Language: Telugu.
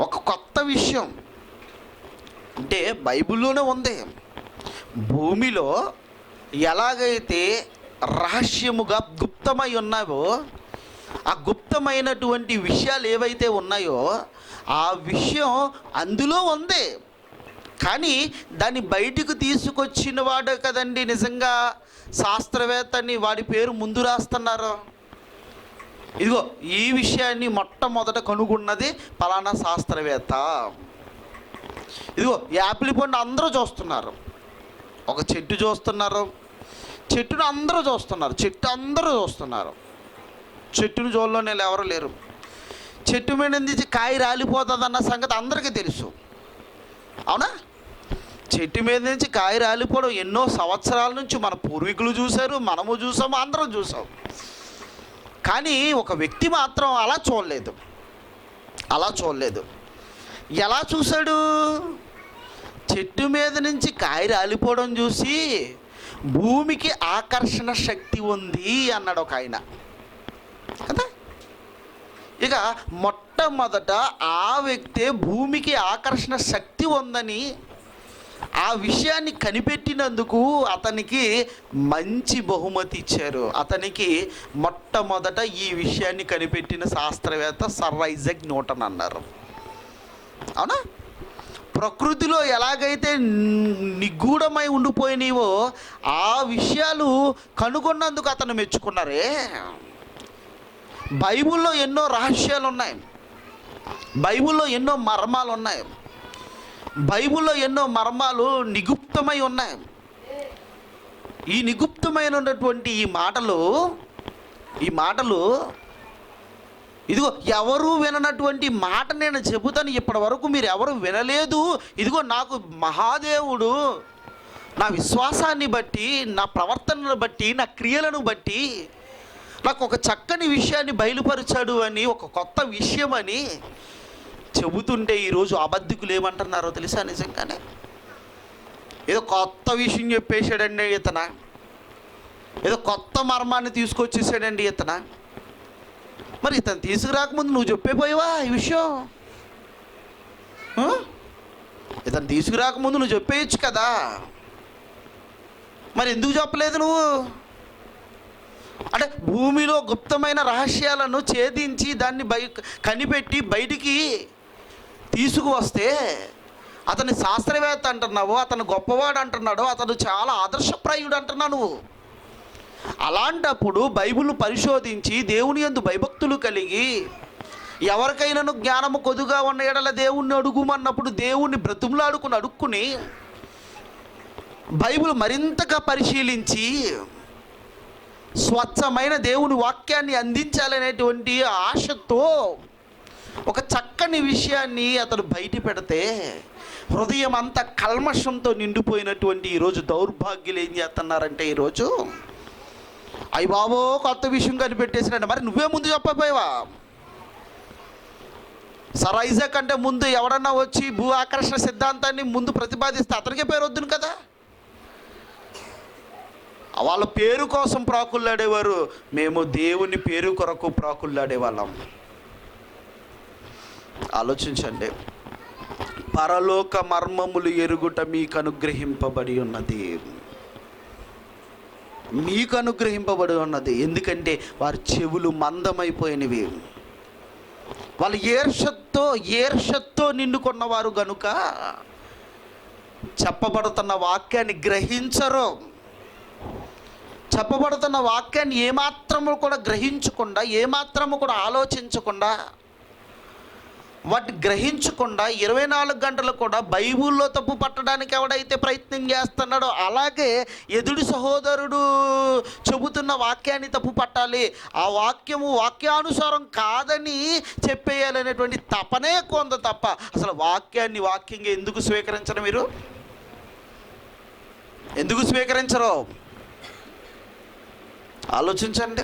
ఒక కొత్త విషయం. అంటే బైబిల్లోనే ఉంది. భూమిలో ఎలాగైతే రహస్యముగా గుప్తమై ఉన్నావో ఆ గుప్తమైనటువంటి విషయాలు ఏవైతే ఉన్నాయో ఆ విషయం అందులో ఉంది. కానీ దాన్ని బయటకు తీసుకొచ్చిన వాడు కదండి నిజంగా శాస్త్రవేత్తని వాడి పేరు ముందు రాస్తున్నారు? ఇదిగో ఈ విషయాన్ని మొట్టమొదట కనుగొన్నది పలానా శాస్త్రవేత్త. ఇదిగో యాపిల్ పండు అందరూ చూస్తున్నారు. ఒక చెట్టు చూస్తున్నారు. చెట్టును అందరూ చూస్తున్నారు. చెట్టు అందరూ చూస్తున్నారు. చెట్టును జోల్లో నేను ఎవరు లేరు. చెట్టు మీద నుంచి కాయ రాలిపోతుంది అన్న సంగతి అందరికీ తెలుసు. అవునా? చెట్టు మీద నుంచి కాయ రాలిపోవడం ఎన్నో సంవత్సరాల నుంచి మన పూర్వీకులు చూశారు మనము చూసాము అందరం చూసాం. కానీ ఒక వ్యక్తి మాత్రం అలా చూడలేదు. అలా చూడలేదు. ఎలా చూశాడు? చెట్టు మీద నుంచి కాయ రాలిపోవడం చూసి భూమికి ఆకర్షణ శక్తి ఉంది అన్నాడు ఒక ఆయన. కదా? ఇక మొట్టమొదట ఆ వ్యక్తే భూమికి ఆకర్షణ శక్తి ఉందని ఆ విషయాన్ని కనిపెట్టినందుకు అతనికి మంచి బహుమతి ఇచ్చారు. అతనికి మొట్టమొదట ఈ విషయాన్ని కనిపెట్టిన శాస్త్రవేత్త సర్ ఐజక్ న్యూటన్ అన్నారు. అవునా? ప్రకృతిలో ఎలాగైతే నిగూఢమై ఉండిపోయినవో ఆ విషయాలు కనుగొన్నందుకు అతను మెచ్చుకున్నారే. బైబిల్లో ఎన్నో రహస్యాలు ఉన్నాయి బైబిల్లో ఎన్నో మర్మాలు ఉన్నాయి బైబిల్లో ఎన్నో మర్మాలు నిగుప్తమై ఉన్నాయి. ఈ నిగుప్తమైనటువంటి ఈ మాటలు ఈ మాటలు ఇదిగో ఎవరు విననటువంటి మాట నేను చెబుతాను ఇప్పటి వరకు మీరు ఎవరు వినలేదు. ఇదిగో నాకు మహాదేవుడు నా విశ్వాసాన్ని బట్టి నా ప్రవర్తనను బట్టి నా క్రియలను బట్టి నాకు ఒక చక్కని విషయాన్ని బయలుపరిచాడు అని ఒక కొత్త విషయం అని చెబుతుంటే ఈరోజు అబద్ధికులు ఏమంటున్నారో తెలుసా నిజంగానే? ఏదో కొత్త విషయం చెప్పేశాడండి ఇతన. ఏదో కొత్త మర్మాన్ని తీసుకొచ్చేసాడండి ఇతన. మరి ఇతను తీసుకురాకముందు నువ్వు చెప్పేపోయావా ఈ విషయం? ఇతను తీసుకురాకముందు నువ్వు చెప్పేయచ్చు కదా. మరి ఎందుకు చెప్పలేదు నువ్వు? అంటే భూమిలో గుప్తమైన రహస్యాలను ఛేదించి దాన్ని బయ కనిపెట్టి బయటికి తీసుకువస్తే అతని శాస్త్రవేత్త అంటున్నావు అతను గొప్పవాడు అంటున్నాడు అతను చాలా ఆదర్శప్రాయుడు అంటున్నావు నువ్వు. అలాంటప్పుడు బైబిల్ పరిశోధించి దేవుని యందు భయభక్తులు కలిగి ఎవరికైనాను జ్ఞానము కొదుగా ఉన్న ఎడల దేవుణ్ణి అడుగుమన్నప్పుడు దేవుణ్ణి బ్రతుములాడుకుని అడుక్కుని బైబిల్ మరింతగా పరిశీలించి స్వచ్ఛమైన దేవుని వాక్యాన్ని అందించాలనేటువంటి ఆశతో ఒక చక్కని విషయాన్ని అతను బయట పెడితే హృదయం అంతా కల్మషంతో నిండిపోయినటువంటి ఈరోజు దౌర్భాగ్యులు ఏం చేస్తున్నారంటే ఈరోజు అయ్యి బాబో కొత్త విషయం కనిపెట్టేసినట్టు మరి నువ్వే ముందు చెప్పపోయావా సర్ ఐజాక్ అంటే ముందు ఎవడన్నా వచ్చి భూ ఆకర్షణ సిద్ధాంతాన్ని ముందు ప్రతిపాదిస్తే అతనికే పేరు వద్దును కదా? వాళ్ళ పేరు కోసం ప్రాకుల్లాడేవారు. మేము దేవుని పేరు కొరకు ప్రాకుల్లాడేవాళ్ళం. ఆలోచించండి. పరలోక మర్మములు ఎరుగుట మీకు అనుగ్రహింపబడి ఉన్నది. మీకు అనుగ్రహింపబడి ఉన్నది. ఎందుకంటే వారి చెవులు మందమైపోయినవి. వాళ్ళు ఏర్షత్తో ఏర్షత్తో నిండుకున్నవారు గనుక చెప్పబడుతున్న వాక్యాన్ని గ్రహించరు. చెప్పబడుతున్న వాక్యాన్ని ఏమాత్రము కూడా గ్రహించకుండా ఏమాత్రము కూడా ఆలోచించకుండా వాటిని గ్రహించకుండా ఇరవై నాలుగు గంటలు కూడా బైబుల్లో తప్పు పట్టడానికి ఎవడైతే ప్రయత్నం చేస్తున్నాడో అలాగే ఎదుడి సహోదరుడు చెబుతున్న వాక్యాన్ని తప్పు పట్టాలి. ఆ వాక్యము వాక్యానుసారం కాదని చెప్పేయాలనేటువంటి తపనే కొంత తప్ప అసలు వాక్యాన్ని వాక్యంగా ఎందుకు స్వీకరించరు మీరు? ఎందుకు స్వీకరించరు? ఆలోచించండి.